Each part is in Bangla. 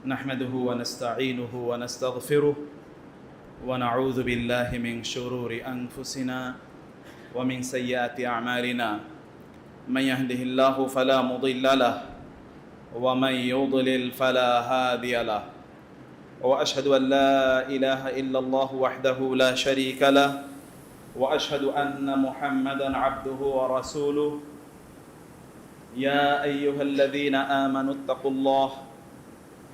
نحمده ونستعينه ونستغفره ونعوذ بالله من شرور أنفسنا ومن سيئات أعمالنا. من يهده الله فلا مضل له ومن يضلل فلا هادي له. وأشهد أن لا إله إلا الله وحده لا شريك له. وأشهد أن محمدا عبده ورسوله. يا أيها الذين آمنوا اتقوا الله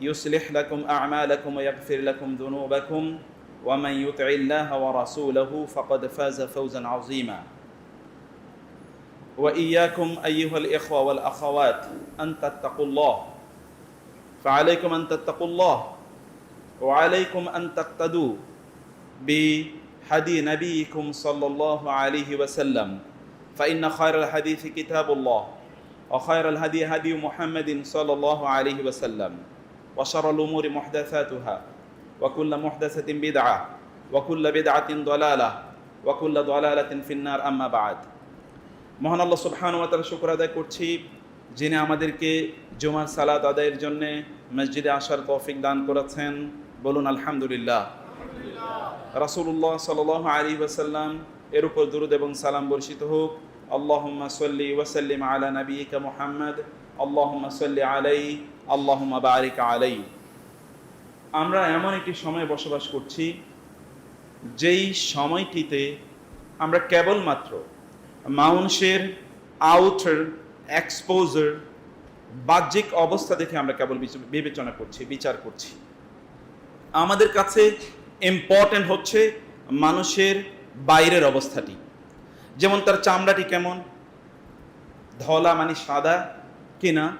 يصلح لكم أعمالكم ويغفر لكم ذنوبكم ومن يطع الله ورسوله فقد فاز فوزا عظيما. وإياكم أيها الإخوة والأخوات أن تتقوا الله. فعليكم أن تتقوا الله وعليكم أن تقتدوا بهدي نبيكم صلى الله عليه وسلم. فإن خير الحديث كتاب الله وخير الهدي هدي محمد صلى الله عليه وسلم. وشر الأمور محدثاتها وكل محدثة بدعة وكل بدعة ضلالة وكل ضلالة في النار أما بعد মহান আল্লাহ সুবহানাহু ওয়া তাআলা শুকর আদায় করছি যিনি আমাদেরকে জুমার সালাত আদায়ের জন্য মসজিদে আসার তৌফিক দান করেছেন বলুন আলহামদুলিল্লাহ রাসূলুল্লাহ সাল্লাল্লাহু আলাইহি ওয়াসাল্লাম এর উপর দুরূদ এবং সালাম বর্ষিত হোক সাল্লি ওয়া সাল্লিম আলা নাবিয়িকা মুহাম্মদ আল্লাহুম্মা সাল্লি আলাইহি আল্লাহুম্মা বারিক আলাইহি আমরা এমন একটি সময়ে বসবাস করছি, যেই সময়টিতে আমরা কেবলমাত্র মানুষের আউটার এক্সপোজার বাহ্যিক অবস্থা দেখে আমরা কেবল বিবেচনা করছি, বিচার করছি। আমাদের কাছে ইম্পর্টেন্ট হচ্ছে মানুষের বাইরের অবস্থাটি। যেমন তার চামড়াটি কেমন? ধলা মানে সাদা কিনা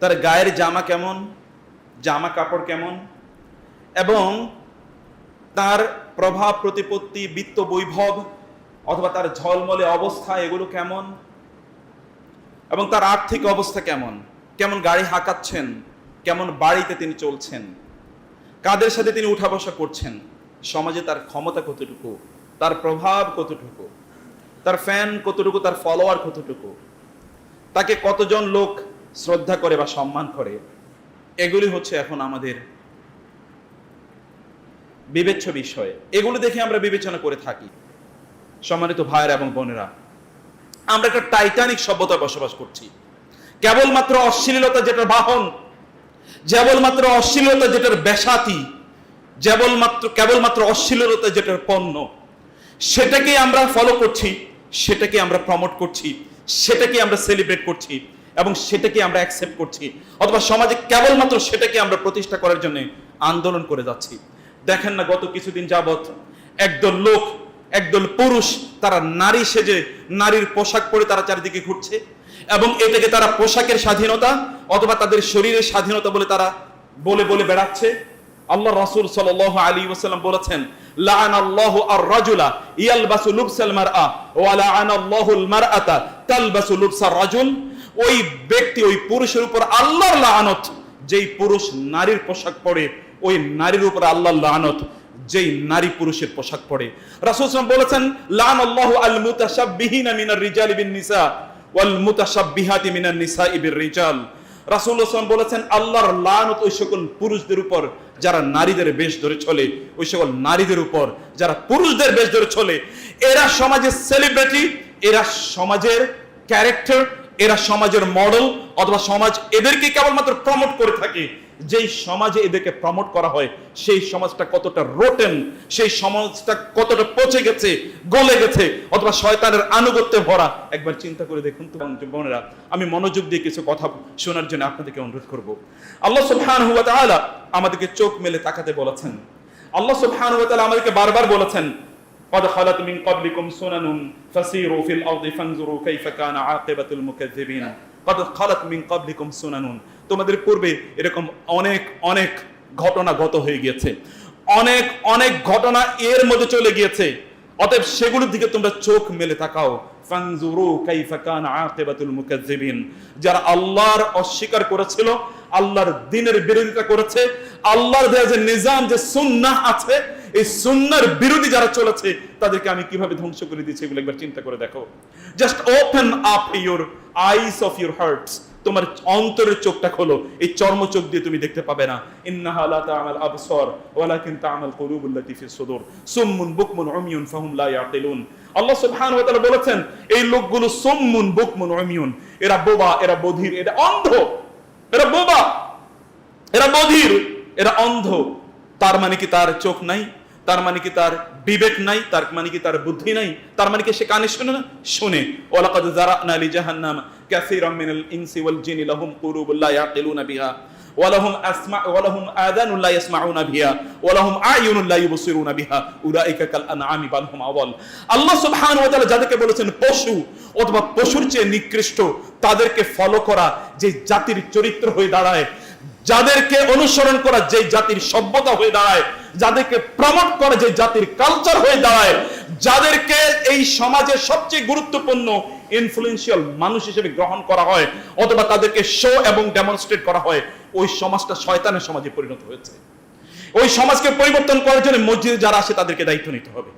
তার গায়ের জামা কেমন? জামা কাপড় কেমন? এবং তার প্রভাব, প্রতিপত্তি, বিত্ত, বৈভব অথবা তার ঝলমলে অবস্থা, এগুলো কেমন? এবং তার আর্থিক অবস্থা কেমন? কেমন গাড়ি হাঁকাচ্ছেন? কেমন বাড়িতে তিনি চলছেন? কাদের সাথে তিনি উঠা বসা করছেন? সমাজে তার ক্ষমতা কতটুকু? তার প্রভাব কতটুকু? তার ফ্যান কতটুকু, তার ফলোয়ার কতটুকু, তাকে কতজন লোক শ্রদ্ধা করে বা সম্মান করে, এগুলি হচ্ছে এখন আমাদের বিবেচ্য বিষয়। এগুলো দেখে আমরা বিবেচনা করে থাকি, সম্মানিত ভাইয়েরা এবং বোনেরা। আমরা একটা টাইটানিক সভ্যতায় বসবাস করছি। কেবলমাত্র অশ্লীলতা যেটার বাহন কেবলমাত্র অশ্লীলতা যেটার বেসাতি কেবলমাত্র কেবলমাত্র অশ্লীলতা যেটার পণ্য সেটাকে আমরা ফলো করছি। সেটাকে আমরা প্রমোট করছি, সেটাকে আমরা সেলিব্রেট করছি এবং সেটাকে আমরা অ্যাকসেপ্ট করছি। অথবা সমাজে কেবলমাত্র সেটাকে আমরা প্রতিষ্ঠা করার জন্য আন্দোলন করে যাচ্ছি। দেখেন না গত কিছুদিন যাবত একদল লোক, একদল পুরুষ, তারা নারী সেজে নারীর পোশাক পরে তারা চারিদিকে ঘুরছে এবং এটাকে তারা পোশাকের স্বাধীনতা অথবা তাদের শরীরের স্বাধীনতা বলে তারা বলে বলে বেড়াচ্ছে। আল্লাহ রাসূল সাল্লাল্লাহু আলী ওসাল্লাম বলেছেন ওই ব্যক্তি, ওই পুরুষের উপর আল্লাহর লাআনত যেই পুরুষ নারীর পোশাক পরে, ওই নারীর উপর আল্লাহর লাআনত যেই নারী পুরুষের পোশাক পরে। রাসূল বলেছেন লাআন আল্লাহু আল মুতাশাব্বিহিনা মিনার রিজালি বিন নিসা ওয়াল মুতাশাব্বিহাতি মিনান নিসাই বির রিজাল রাসূল হোসেন বলেছেন, আল্লাহর লানত ওই সকল পুরুষদের উপর যারা নারীদের বেশ ধরে চলে, ওই সকল নারীদের উপর যারা পুরুষদের বেশ ধরে চলে, এরা সমাজের সেলিব্রিটি এরা সমাজের ক্যারেক্টার এরা সমাজের মডেল অথবা সমাজ এদেরকে কেবলমাত্র প্রমোট করে থাকে। যেই সমাজে এদেরকে প্রমোট করা হয় সেই সমাজটা কতটা রোটেন সেই সমাজটা কতটা পচে গেছে গলে গেছে অথবা শয়তানের আনুগত্যে ভরা একবার চিন্তা করে দেখুন তো বোনেরা আমি মনোযোগ দিয়ে কিছু কথা শোনার জন্য আপনাদেরকে অনুরোধ করব আল্লাহ সুবহানাহু ওয়া তাআলা আমাদেরকে চোখ মেলে তাকাতে বলেছেন আল্লাহ সুবহানাহু ওয়া তাআলা আমাদেরকে বারবার বলেছেন قد خلت من قبلكم سنن فسيروا في الارض فانظروا كيف كان عاقبه المكذبين قد خلت من قبلكم سنن তোমাদের পূর্বে এরকম অনেক অনেক ঘটনা গত হয়ে গিয়েছে। অনেক অনেক ঘটনা এর মধ্যে চলে গিয়েছে। অতএব সেগুলোর দিকে তোমরা চোখ মেলে তাকাও। যারা আল্লাহর অস্বীকার করেছিল, আল্লাহর দিনের বিরোধিতা করেছে, আল্লাহর যে নিজাম, যে আছে, এই সুন্নার বিরোধী যারা চলেছে, তাদেরকে আমি কীভাবে ধ্বংস করে দিচ্ছি এগুলো একবার চিন্তা করে দেখো। Just open up your eyes of your hearts তোমার অন্তরের চোখটা খোলো। এই চর্ম চোখ দিয়ে তুমি দেখতে পাবে না। বুকমুন ফাহুম আল্লাহ ওয়া তাআলা বলেছেন, এই লোকগুলো বুকমুন এরা বোবা, এরা বধির, এরা অন্ধ। এরা বোবা, এরা বধির, এরা অন্ধ। তার মানে কি তার চোখ নাই? তার মানে কি তার বিবেক নাই? তার মানে কি তার বুদ্ধি নাই? তার মানে কি সে কানে শুনে না? শুনে। ওয়ালাকাদ জারানা লি জাহান্নাম। কাসীরাম মিনাল ইনসি ওয়াল জিনি লাহুম কুলুবুল লা ইয়াকিলুনা বিহা ولهم أسمع ولهم آذان لا يسمعون بها ولهم أعين لا يبصرون بها أولئك كالأنعام بل هم أضل আল্লাহ সুবহানাহু ওয়া তাআলা যাদেরকে বলেছেন পশু অথবা পশুর চেয়ে নিকৃষ্ট তাদেরকে ফলো করা যে জাতির চরিত্র হয়ে দাঁড়ায় যাদেরকে অনুসরণ করা যে জাতির সভ্যতা হয়ে দাঁড়ায় যাদেরকে প্রমোট করে যে জাতির কালচার হয়ে দাঁড়ায় যাদেরকে এই সমাজের সবচেয়ে গুরুত্বপূর্ণ ইনফ্লুয়েন্সিয়াল মানুষ হিসেবে গ্রহণ করা হয়, অথবা তাদেরকে শো এবং ডেমনস্ট্রেট করা হয়, ওই সমাজটা শয়তানের সমাজে পরিণত হয়েছে। ওই সমাজকে পরিবর্তন করার জন্য মসজিদে যারা আসে, তাদেরকে দায়িত্ব নিতে হবে।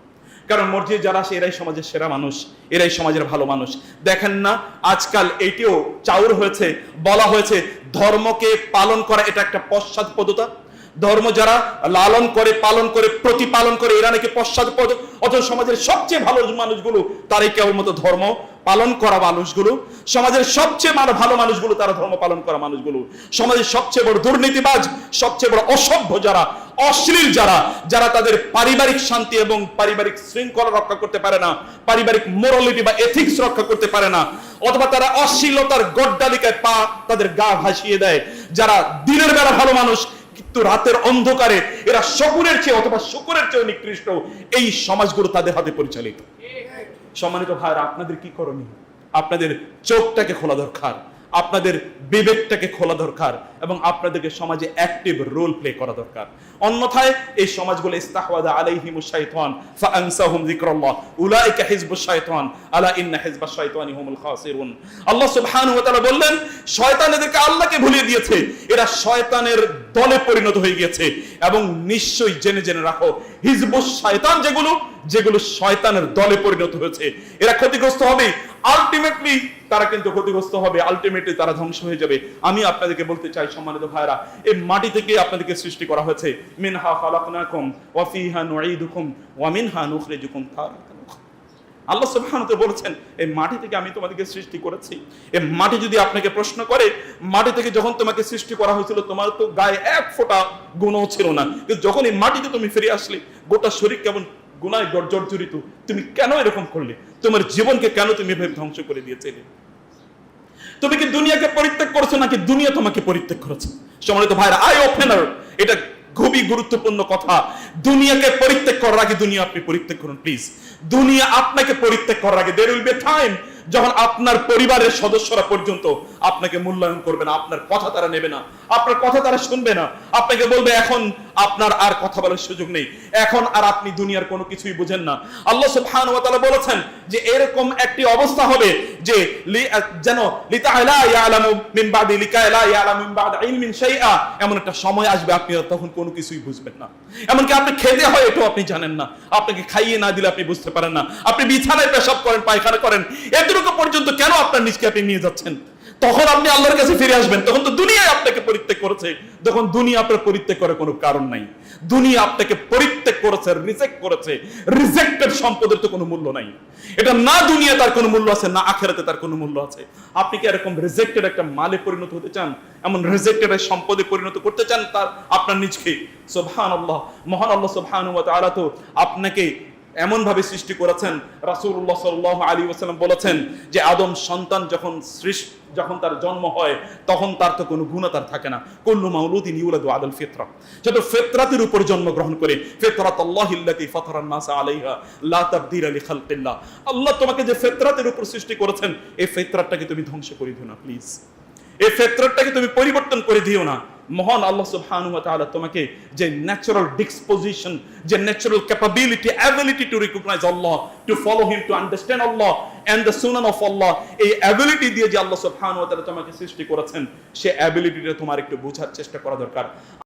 কারণ মসজিদে যারা আসে, এরাই সমাজের সেরা মানুষ, এরাই সমাজের ভালো মানুষ। দেখেন না, আজকাল এটিও চাউর হয়েছে, বলা হয়েছে, ধর্মকে পালন করা এটা একটা পশ্চাৎপদতা। ধর্ম যারা লালন করে, পালন করে, প্রতিপালন করে, এরা নাকি পশ্চাৎপদ অথচ সমাজের সবচেয়ে ভালো মানুষগুলো, তারাই কেবলমতো ধর্ম পালন করা মানুষগুলো, সমাজের সবচেয়ে ভালো ভালো মানুষগুলো তারা ধর্ম পালন করা মানুষগুলো। সমাজের সবচেয়ে বড় দুর্নীতিবাজ, সবচেয়ে বড় অসভ্য যারা, অশ্লীল যারা যারা তাদের পারিবারিক শান্তি এবং পারিবারিক শৃঙ্খলা রক্ষা করতে পারে না, পারিবারিক মোরালিটি বা এথিক্স রক্ষা করতে পারে না, অথবা তারা অশ্লীলতার গড্ডালিকায় পা তাদের গা ভাসিয়ে দেয়। যারা দিনের বেলা ভালো মানুষ, কিন্তু রাতের অন্ধকারে এরা শকুরের চেয়ে অথবা শুকুরের চেয়ে নিকৃষ্ট, এই সমাজগুলো তাদের হাতে পরিচালিত। সম্মানিত ভাইরা আপনাদের কি করণীয়? আপনাদের চোখটাকে খোলা দরকার। আপনাদের বিবেকটাকে খোলা দরকার এবং আপনাদেরকে সমাজে অ্যাক্টিভ রোল প্লে করা দরকার। অন্যথায় এই সমাজগুলো ইস্তাহওয়াদা আলা ইন্না শাইতানি হুমুল খাসিরুন। আল্লাহ ওয়া তাআলা বললেন, শয়তান এদেরকে আল্লাহকে ভুলিয়ে দিয়েছে। এরা শয়তানের দলে পরিণত হয়ে গিয়েছে এবং নিশ্চয়ই জেনে জেনে রাখো হিজবুশ শয়তান যেগুলো যেগুলো শয়তানের দলে পরিণত হয়েছে। এরা ক্ষতিগ্রস্ত হবে। আলটিমেটলি তারা কিন্তু ক্ষতিগ্রস্ত হবে। আলটিমেটলি তারা ধ্বংস হয়ে যাবে। আমি আপনাদেরকে বলতে চাই, সম্মানিত ভাইরা এই মাটি থেকে আপনাদেরকে সৃষ্টি করা হয়েছে। মিনহা খালাকনাকুম ওয়া ফিহা নুঈদুকুম ওয়া মিনহা নুখরিজুকুম তারাতান আল্লাহ তাআলা বলেছেন, এই মাটি থেকে আমি তোমাদেরকে সৃষ্টি করেছি। এই মাটি যদি আপনাকে প্রশ্ন করে, মাটি থেকে যখন তোমাকে সৃষ্টি করা হয়েছিল, তোমার তো গায়ে এক ফোঁটা গুণও ছিল না। যখন এই মাটিতে তুমি ফিরে আসলে, গোটা শরীর কেমন গুনায় জর্জরিত তুমি কেন এরকম করলে? তোমার জীবনকে কেন তুমি এভাবে ধ্বংস করে দিয়েছিলে? তুমি কি দুনিয়াকে পরিত্যাগ করছ নাকি দুনিয়া তোমাকে পরিত্যাগ করেছে? সম্মানিত ভাইরা আই ওপেনার এটা খুবই গুরুত্বপূর্ণ কথা। দুনিয়াকে পরিত্যাগ করার আগে দুনিয়া আপনি পরিত্যাগ করুন প্লিজ দুনিয়া আপনাকে পরিত্যাগ করার আগে দের উইল বি টাইম যখন আপনার পরিবারের সদস্যরা পর্যন্ত আপনাকে মূল্যায়ন করবে না, আপনার কথা তারা নেবে না, আপনার কথা তারা শুনবে না। আপনাকে বলবে, এখন আপনার আর কথা বলার সুযোগ নেই। এখন আর আপনি দুনিয়ার কোনো কিছুই বুঝেন না। আল্লাহ তাআলা বলেছেন যে এরকম একটি অবস্থা হবে যে যেন মিন মিন এমন একটা সময় আসবে আপনি তখন কোনো কিছুই বুঝবেন না। এমনকি আপনি খেতে হয় এটাও আপনি জানেন না। আপনাকে খাইয়ে না দিলে আপনি বুঝতে পারেন না। আপনি বিছানায় পেশাব করেন, পায়খানা করেন। এতটুকু পর্যন্ত কেন আপনার নিজকে আপনি নিয়ে যাচ্ছেন? তখন আপনি আল্লাহর কাছে ফিরে আসবেন। তখন তো দুনিয়ায় আপনাকে পরিত্যাগ করেছে। তখন দুনিয়া আপনার পরিত্যাগ করার কোনো কারণ নাই। দুনিয়া আপনাকে পরিত্যাগ করেছে রিজেক্ট করেছে। রিজেক্টেড সম্পদের তো কোনো মূল্য নাই। এটা না দুনিয়া তার কোনো মূল্য আছে, না আখেরাতে তার কোনো মূল্য আছে। আপনি কি এরকম রিজেক্টেড একটা মালে পরিণত হতে চান? এমন রিজেক্টেড সম্পদে পরিণত করতে চান তার আপনার নিজকে? সোবহান আল্লাহ মহান আল্লাহ তাআলা তো আপনাকে এমন ভাবে সৃষ্টি করেছেন, রাসূলুল্লাহ সাল্লাল্লাহু আলাইহি ওয়াসাল্লাম বলেছেন যে আদম সন্তান যখন যখন তার জন্ম হয়, তখন তার তো কোনো গুণ তার থাকে না। কুল্লু মাউলুদিন ইউলাদু আলাল ফিতরা। সে তো ফিতরাতের উপর জন্মগ্রহণ করে ফিতরাত আল্লাহিল্লাতি ফাতারান নাস আলাইহা, লা তাবদীলা লিখালকিল্লাহ আল্লাহ তোমাকে যে ফিতরাতের উপর সৃষ্টি করেছেন, এই ফিতরাতটাকে তুমি ধ্বংস করে দিও না প্লিজ এই ফেতরতটাকে তুমি পরিবর্তন করে দিও না। মহান আল্লাহ সুবহানাহু ওয়া তাআলা তোমাকে যে ন্যাচারাল ডিসপোজিশন যে natural capability ability to recognise Allah to follow him to understand Allah and the Sunan of Allah, এই অ্যাবিলিটি দিয়ে যে আল্লাহ সুবহানাহু ওয়া তাআলা তোমাকে সৃষ্টি করেছেন, সে অ্যাবিলিটিটা তোমার একটু বোঝার চেষ্টা করা দরকার।